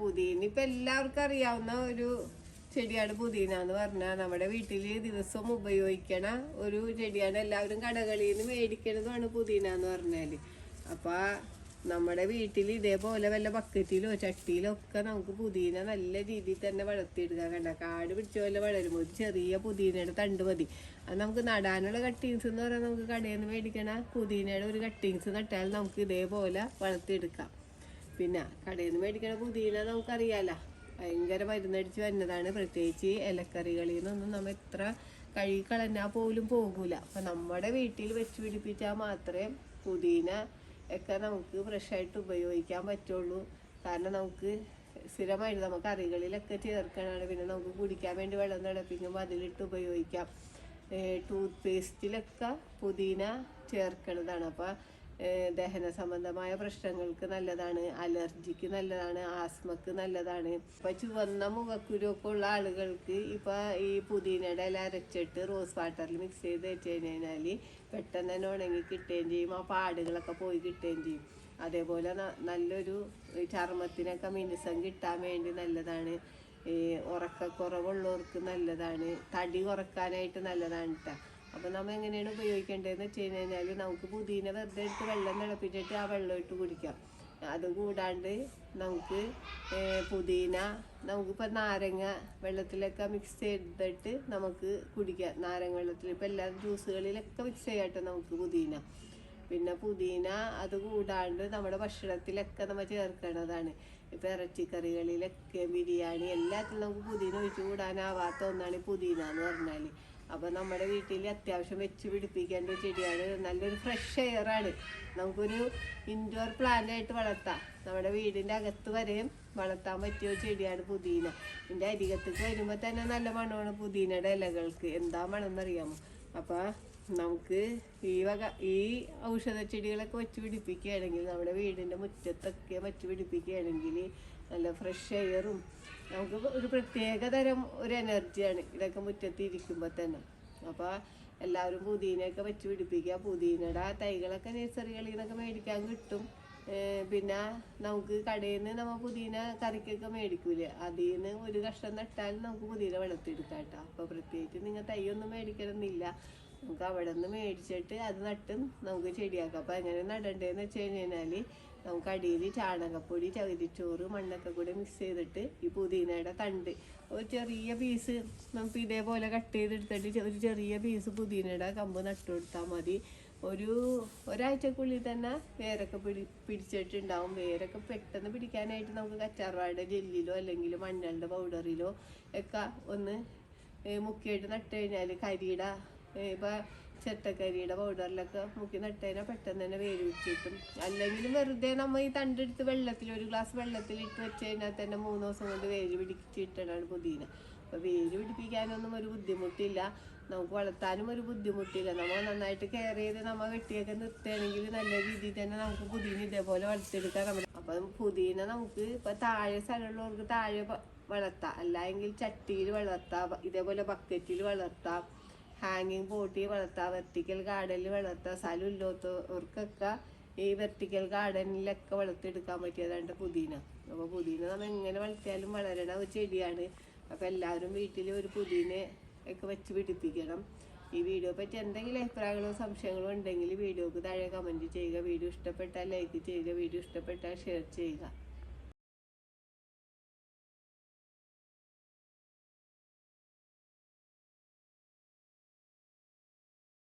പുതിന ഇപ്പൊ എല്ലാവർക്കും അറിയാവുന്ന ഒരു ചെടിയാണ് പുതിന എന്ന് പറഞ്ഞാൽ നമ്മുടെ വീട്ടിൽ ദിവസവും ഉപയോഗിക്കണ ഒരു ചെടിയാണ്. എല്ലാവരും കടകളിൽ നിന്ന് മേടിക്കണതുമാണ് പുതിന എന്ന് പറഞ്ഞാൽ. അപ്പൊ നമ്മുടെ വീട്ടിൽ ഇതേപോലെ വല്ല ബക്കറ്റിലോ ചട്ടിയിലോ ഒക്കെ നമുക്ക് പുതിന നല്ല രീതിയിൽ തന്നെ വളർത്തിയെടുക്കാൻ കണ്ട. കാട് പിടിച്ച പോലെ വളരുമ്പോൾ ഒരു ചെറിയ പുതിനയുടെ തണ്ട് മതി. അത് നമുക്ക് നടാനുള്ള കട്ടിങ്സ് എന്ന് പറഞ്ഞാൽ നമുക്ക് കടയിൽ നിന്ന് മേടിക്കണ പുതിനയുടെ ഒരു കട്ടിങ്സ് നട്ടാൽ നമുക്ക് ഇതേപോലെ വളർത്തിയെടുക്കാം. പിന്നെ കടയിൽ നിന്ന് മേടിക്കണ പുതിന നമുക്കറിയാലോ. ഭയങ്കര മരുന്നടിച്ച് വരുന്നതാണ്. പ്രത്യേകിച്ച് ഇലക്കറികളിൽ നിന്നൊന്നും നമ്മൾ എത്ര കഴുകി കളഞ്ഞാൽ പോലും പോകൂല. അപ്പം നമ്മുടെ വീട്ടിൽ വെച്ച് പിടിപ്പിച്ചാൽ മാത്രമേ പുതിന ഒക്കെ നമുക്ക് ഫ്രഷായിട്ട് ഉപയോഗിക്കാൻ പറ്റുള്ളൂ. കാരണം നമുക്ക് സ്ഥിരമായിട്ട് നമുക്ക് കറികളിലൊക്കെ ചേർക്കണതാണ് പിന്നെ നമുക്ക് കുടിക്കാൻ വേണ്ടി വെള്ളം തിളപ്പിക്കുമ്പോൾ അതിലിട്ട് ഉപയോഗിക്കാം. ടൂത്ത് പേസ്റ്റിലൊക്കെ പുതിന ചേർക്കണതാണ്. അപ്പോൾ ദഹന സംബന്ധമായ പ്രശ്നങ്ങൾക്ക് നല്ലതാണ് അലർജിക്ക് നല്ലതാണ് ആസ്മക്ക് നല്ലതാണ്. ഇപ്പൊ ചുവന്ന മുഖക്കുരുവൊക്കെ ഉള്ള ആളുകൾക്ക് ഇപ്പൊ ഈ പുതിനയുടെ ഇല അരച്ചിട്ട് റോസ് വാട്ടറിൽ മിക്സ് ചെയ്ത് വെച്ച് കഴിഞ്ഞാൽ പെട്ടെന്ന് തന്നെ ഉണങ്ങി കിട്ടുകയും ചെയ്യും. ആ പാടുകളൊക്കെ പോയി കിട്ടുകയും ചെയ്യും. അതേപോലെ നല്ലൊരു ചർമ്മത്തിനൊക്കെ മിനുസം കിട്ടാൻ വേണ്ടി നല്ലതാണ്. ഈ ഉറക്കക്കുറവുള്ളവർക്ക് നല്ലതാണ്. തടി കുറക്കാനായിട്ട് നല്ലതാണ് കേട്ടോ അപ്പോൾ നമ്മൾ എങ്ങനെയാണ് ഉപയോഗിക്കേണ്ടതെന്ന് വെച്ച് കഴിഞ്ഞാൽ നമുക്ക് പുതിന വെറുതെ എടുത്ത് വെള്ളം തിളപ്പിച്ചിട്ട് ആ വെള്ളം ഇട്ട് കുടിക്കാം. അത് കൂടാണ്ട് നമുക്ക് പുതിന നമുക്കിപ്പോൾ നാരങ്ങ വെള്ളത്തിലൊക്കെ മിക്സ് ചെയ്തിട്ട് നമുക്ക് കുടിക്കാം. നാരങ്ങ വെള്ളത്തിൽ ഇപ്പോൾ എല്ലാ ജ്യൂസുകളിലൊക്കെ മിക്സ് ചെയ്യാട്ടെ നമുക്ക് പുതിന. പിന്നെ പുതിന അത് കൂടാണ്ട് നമ്മുടെ ഭക്ഷണത്തിലൊക്കെ നമ്മൾ ചേർക്കണതാണ് ഇപ്പോൾ ഇറച്ചിക്കറികളിലൊക്കെ ബിരിയാണി എല്ലാത്തിലും നമുക്ക് പുതിന ഒഴിച്ചു കൂടാനാവാത്ത ഒന്നാണ് പുതിന എന്ന് പറഞ്ഞാൽ അപ്പോൾ നമ്മുടെ വീട്ടിൽ അത്യാവശ്യം വെച്ച് പിടിപ്പിക്കേണ്ട ഒരു ചെടിയാണ്. നല്ലൊരു ഫ്രഷ് എയർ ആണ്. നമുക്കൊരു ഇൻഡോർ പ്ലാന്റ് ആയിട്ട് വളർത്താം. നമ്മുടെ വീടിന്റെ അകത്ത് വരെയും വളർത്താൻ പറ്റിയ ചെടിയാണ് പുതിന. ഇതിന്റെ അരികത്തേക്ക് വരുമ്പോൾ തന്നെ നല്ല മണമാണ് പുതിനയുടെ ഇലകൾക്ക്. എന്താ മണം എന്നറിയാമോ അപ്പോൾ നമുക്ക് ഈ വക ഈ ഔഷധ ചെടികളൊക്കെ വെച്ച് പിടിപ്പിക്കുകയാണെങ്കിൽ നമ്മുടെ വീടിന്റെ മുറ്റത്തൊക്കെ വെച്ച് പിടിപ്പിക്കുകയാണെങ്കിൽ നല്ല ഫ്രഷ് എയറും നമുക്ക് ഒരു പ്രത്യേക തരം ഒരു എനർജിയാണ് ഇതൊക്കെ മുറ്റത്ത് ഇരിക്കുമ്പോൾ തന്നെ. അപ്പോൾ എല്ലാവരും പുതിനയൊക്കെ വെച്ച് പിടിപ്പിക്കുക. പുതിനയുടെ തൈകളൊക്കെ നഴ്സറികളിൽ നിന്നൊക്കെ മേടിക്കാൻ കിട്ടും. പിന്നെ നമുക്ക് കടയിൽ നിന്ന് നമ്മൾ പുതിന കറിക്കൊക്കെ മേടിക്കൂലേ? അതിൽ നിന്ന് ഒരു കഷ്ണം നട്ടാൽ നമുക്ക് പുതിന എടുക്കാം കേട്ടോ. അപ്പോൾ പ്രത്യേകിച്ച് നിങ്ങൾ തൈ ഒന്നും മേടിക്കണമെന്നില്ല നമുക്ക് അവിടെ നിന്ന് മേടിച്ചിട്ട് അത് നട്ട് നമുക്ക് ചെടിയാക്കാം അപ്പോൾ എങ്ങനെ നടണ്ടേന്ന് വെച്ച് കഴിഞ്ഞാൽ നമുക്ക് അടിയിൽ ചാണകപ്പൊടി ചകിരിച്ചോറ് മണ്ണൊക്കെ കൂടി മിക്സ് ചെയ്തിട്ട് ഈ പുതിനയുടെ തണ്ട്. ഒരു ചെറിയ പീസ് നമുക്ക് ഇതേപോലെ കട്ട് ചെയ്തെടുത്തിട്ട് ഒരു ചെറിയ പീസ് പുതിനയുടെ കമ്പ് നട്ടു കൊടുത്താൽ മതി. ഒരു ഒരാഴ്ചക്കുള്ളിൽ തന്നെ വേരൊക്കെ പിടി പിടിച്ചിട്ടുണ്ടാവും. വേരൊക്കെ പെട്ടെന്ന് പിടിക്കാനായിട്ട് നമുക്ക് കച്ചാർവാഴയുടെ ജെല്ലിലോ അല്ലെങ്കിൽ മഞ്ഞളുടെ പൗഡറിലോ ഒക്കെ ഒന്ന് മുക്കിയിട്ട് നട്ട് കഴിഞ്ഞാൽ കരിയുടെ ഇപ്പം ചെത്തക്കരിയുടെ പൗഡറിലൊക്കെ മുക്കി നട്ടതിനെ പെട്ടെന്ന് തന്നെ വേര് വെച്ചിട്ടും അല്ലെങ്കിൽ വെറുതെ നമ്മൾ ഈ തണ്ടെടുത്ത് വെള്ളത്തിൽ ഒരു ഗ്ലാസ് വെള്ളത്തിൽ ഇട്ട് വെച്ച് കഴിഞ്ഞാൽ തന്നെ മൂന്ന് ദിവസം കൊണ്ട് വേര് പിടിച്ചിട്ടാണ് പുതിന. അപ്പോൾ വേര് പിടിപ്പിക്കാനൊന്നും ഒരു ബുദ്ധിമുട്ടില്ല. നമുക്ക് വളർത്താനും ഒരു ബുദ്ധിമുട്ടില്ല. നമ്മൾ നന്നായിട്ട് കെയർ ചെയ്ത് നമ്മൾ വെട്ടിയൊക്കെ നിർത്തുകയാണെങ്കിൽ നല്ല രീതിയിൽ തന്നെ നമുക്ക് പുതിന ഇതേപോലെ വളർത്തിയെടുക്കാം നമ്മുടെ അപ്പം പുതിന നമുക്ക് ഇപ്പം താഴെ സ്ഥലമുള്ളവർക്ക് താഴെ വളർത്താം. അല്ലെങ്കിൽ ചട്ടിയിൽ വളർത്താം. ഇതേപോലെ ബക്കറ്റിൽ വളർത്താം. ഹാങ്ങിങ് പോട്ടി വളർത്താം വെർട്ടിക്കൽ ഗാർഡനിൽ വളർത്താം സ്ഥലം ഇല്ലാത്തവർക്കൊക്കെ ഈ വെർട്ടിക്കൽ ഗാർഡനിലൊക്കെ വളർത്തിയെടുക്കാൻ പറ്റിയതാണ് പുതിന. അപ്പോൾ പുതിന നമ്മൾ എങ്ങനെ വളർത്തിയാലും വളരണ ഒരു ചെടിയാണ്. അപ്പോൾ എല്ലാവരും വീട്ടിൽ ഒരു പുതിന ഒക്കെ വെച്ച് പിടിപ്പിക്കണം. ഈ വീഡിയോ പറ്റി എന്തെങ്കിലും അഭിപ്രായങ്ങളോ സംശയങ്ങളോ ഉണ്ടെങ്കിൽ വീഡിയോക്ക് താഴെ കമന്റ് ചെയ്യുക. വീഡിയോ ഇഷ്ടപ്പെട്ടാൽ ലൈക്ക് ചെയ്യുക. വീഡിയോ ഇഷ്ടപ്പെട്ടാൽ ഷെയർ ചെയ്യുക.